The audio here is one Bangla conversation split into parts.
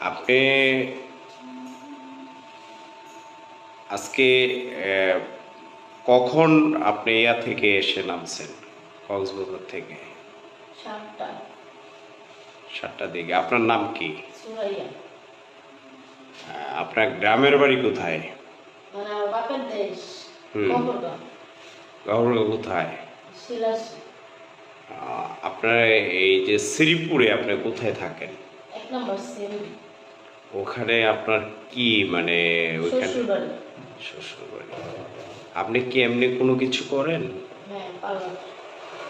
আপনি আজকে কখন আপনি ইয়া থেকে এসে নামছেন? কক্সবাজার থেকে? সাতটা। দিকে। আপনার নাম কি? আপনার গ্রামের বাড়ি কোথায়? মানে কোথায়? আপনার এই যে শ্রীপুরে আপনি কোথায় থাকেন? এক নম্বর সেমি ওখানে আপনার কি মানে আপনি কি এমনি কোনো কিছু করেন? হ্যাঁ পার্লার।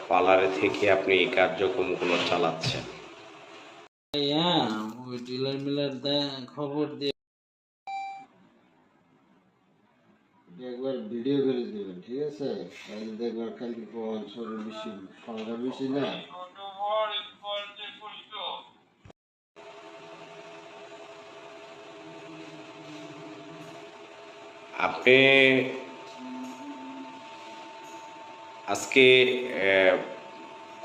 পার্লারে থেকে আপনি এই কার্যক্রমগুলো চালাচ্ছেন। হ্যাঁ ওই ডিলার মিলার খবর দিয়ে। একবার ভিডিও করে দেবেন ঠিক আছে? দেখবার খালি কোন শরীর বেশি সংখ্যা বেশি না আপনি আজকে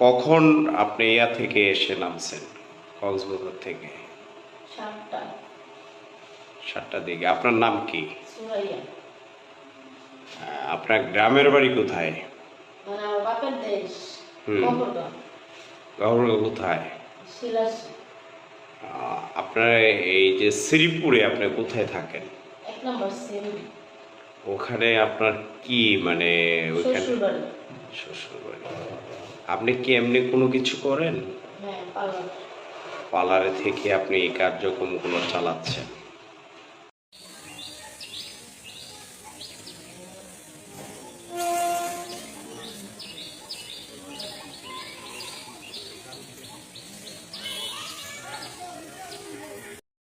কখন আপনি ইয়া থেকে এসে নামছেন? কক্সবাজার থেকে? সাতটা। সাতটা দিকে। আপনার নাম কি? আপনার গ্রামের বাড়ি কোথায়? মানে কোথায়? আপনার এই যে শ্রীপুরে আপনি কোথায় থাকেন? এক নম্বর ওখানে আপনার কি মানে ওইখানে? শ্বশুর বাড়ি শ্বশুর বাড়ি আপনি কি এমনি কোনো কিছু করেন? হ্যাঁ পার্লারে থেকে আপনি এই কার্যক্রমগুলো চালাচ্ছেন?